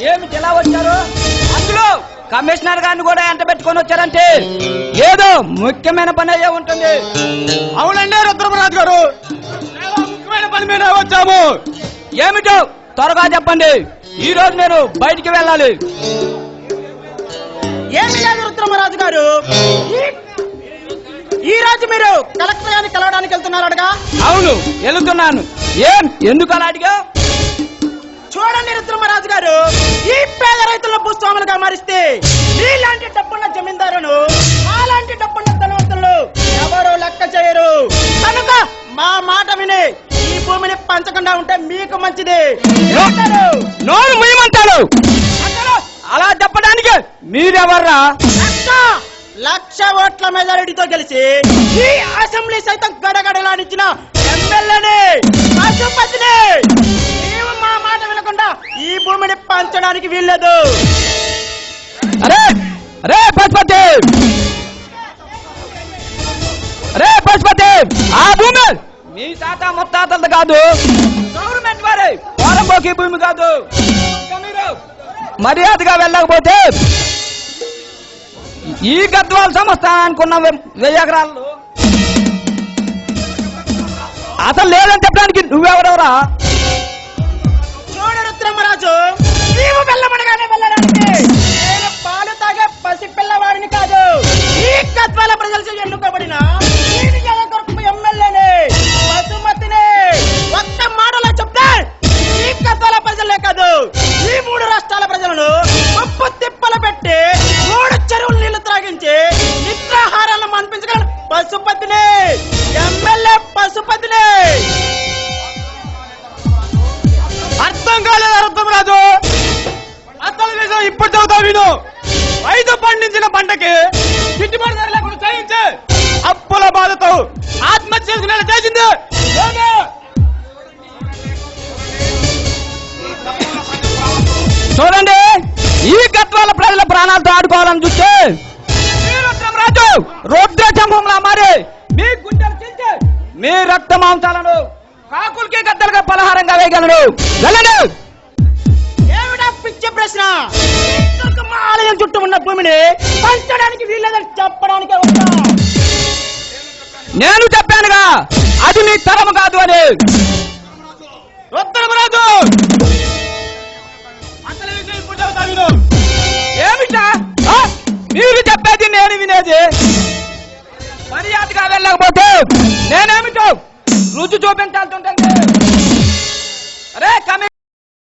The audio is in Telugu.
ఏమిటి ఎలా వచ్చారు? అందులో కమిషనర్ గారిని కూడా ఎంట పెట్టుకొని వచ్చారంటే ఏదో ముఖ్యమైన పని అయ్యే ఉంటుంది. అవునండి రుద్రమరాజు గారు. ముఖ్యమైన పని మీద వచ్చాము. ఏమిటో త్వరగా చెప్పండి. ఈ రోజు నేను బయటికి వెళ్ళాలి. ఏమి లేదు రుద్రమరాజు గారు. ఈ- రోజు మీరు కలెక్టర్ గారిని కలవడానికి వెళ్తున్నారటగా? అవును వెళుతున్నాను. ఏం ఎందుకు అలా అడిగా చూడండి రుద్రమరాజు గారు ఈ పేద రైతులను భూస్వాములుగా మారిస్తే మీలాంటి డబ్బున్న జమీందారును అలాంటి డబ్బున్న ధనవంతులు ఎవరు లెక్క చేయరు. కనుక మా మాట విని ఈ భూమిని పంచకుండా ఉంటే మీకు మంచిది? నోరు ముయ్యమంటాడు అలా చెప్పడానికి మీరెవర్రా? లక్ష లక్ష ఓట్ల మెజారిటీతో గెలిచి ఈ అసెంబ్లీ సైతం గడగడలాడించిన ఎమ్మెల్యేని పశుపతిని ఈ భూమిని పంచడానికి వీల్లేదు. అరే అరే పశుపతి అరే పశుపతి ఆ భూమి మీ తాత ముత్తాతలది కాదు. గవర్నమెంట్ వారి. పోరంబోకి భూమి కాదు. మర్యాదగా వెళ్ళకపోతే ఈ గద్వాల సంస్థానానికి ఉన్న వె- వెయ్యి ఎకరాలు అసలు లేదని చెప్పడానికి నువ్వెవరెవరా అర్థం కాలేదు అర్థం రాదు అసలు నిజం ఇప్పుడు చదువుతా విను. రైతు పండించిన పంటకి గిట్టుబాటు ధర లేకుండా చేయించే అప్పుల బాధతో ఆత్మహత్య చేసుకునేలా చేసింది. చూడండి ఈ గద్వాల ప్రజల ప్రాణాలతో ఆడుకోవాలని చూస్తే మీరు రాజు. రొద్ద చంపంలా మరి మీ గుండెలు చించి మీ రక్త మాంసాలను పెద్దలుగా పలహారంగా వేయగలడు. వెళ్ళడు. ఏమిటా పిచ్చి ప్రశ్న? ఆలయం చుట్టూ ఉన్న భూమిని పంచడానికి వీల్లేదని చెప్పడానికి నేను చెప్పానుగా అది నీ తరము కాదు అని. రాదు. ఏమిటా? మీరు చెప్పేది నేను వినేది. మర్యాదగా వెళ్ళకపోతే నేనేమిటో రుచి చూపించ